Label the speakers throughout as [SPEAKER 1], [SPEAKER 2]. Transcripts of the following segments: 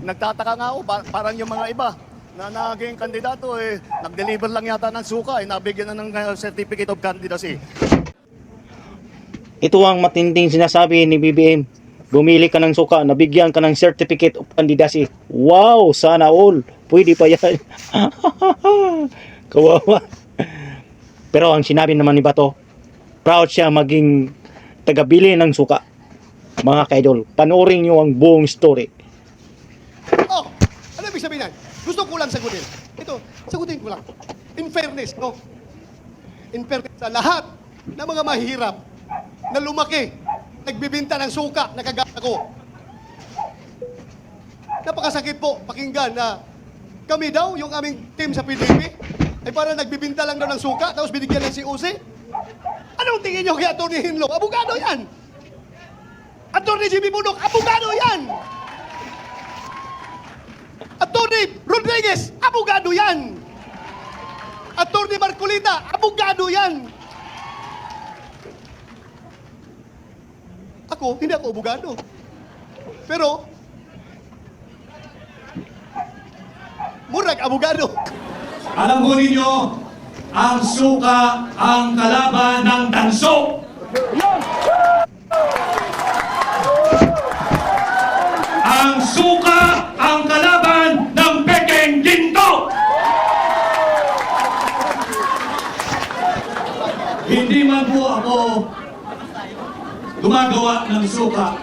[SPEAKER 1] Nagtataka nga ako, pa- parang yung mga iba na naging kandidato, eh, nag-deliver lang yata ng suka, eh, nabigyan na ng uh, certificate of candidacy.
[SPEAKER 2] Ito ang matinding sinasabi ni BBM. Bumili ka ng suka, nabigyan ka ng certificate of candidacy. Wow, sana all. Pwede pa yan. Kawawa. Pero ang sinabi naman ni Bato, proud siya maging tagabili ng suka. Mga kaidol, panoorin nyo ang buong story.
[SPEAKER 3] Lang sagutin. Ito, sagutin ko lang. In fairness, no? In fairness sa lahat ng mga mahihirap na lumaki, nagbibinta ng suka na kagaya ko. Napakasakit po pakinggan na kami daw, yung aming team sa PDP, ay parang nagbibinta lang daw ng suka, tapos binigyan ng COC. Anong tingin nyo kay Atty. Hinlo? Abogado yan! Atty. Jimmy Bunok, abogado yan! Attorney Rodriguez, abogado yan. Attorney Marcolita, abogado yan. Ako, hindi ako abogado. Pero, murag abogado.
[SPEAKER 4] Alam ko ninyo, ang suka ang kalaban ng tanso. Ang suka ang kalaban ng pekeng ginto. Hindi man po ako gumagawa ng suka.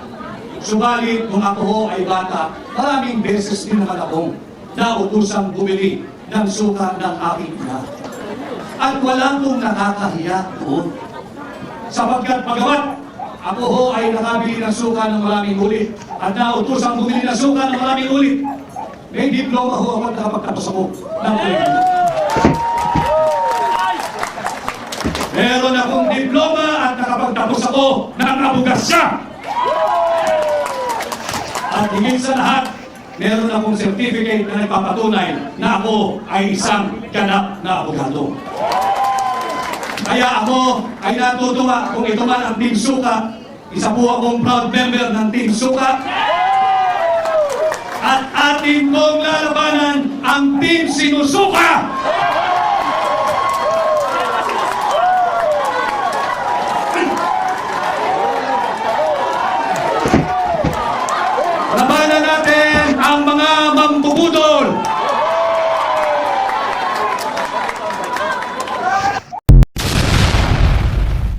[SPEAKER 4] Subalit, kung ako ho ay bata, maraming beses din naman ako nautusang bumili ng suka ng aking ina. At wala pong nakakahiya doon. Sapagkat pagamat ako ho ay nakabili ng suka ng maraming ulit at nautusang bumili ng suka ng maraming ulit. May diploma ho ako at nakapagtapos ako ng Meron akong diploma at nakapagtapos ako ng abugasya. At higit sa lahat, meron akong certificate na nagpapatunay na ako ay isang ganap na abogado. Kaya ako ay natutuwa kung ito man ang Team Suka. Isa po akong proud member ng Team Suka. At atin pong lalabanan ang Team Sinusuka! Labanan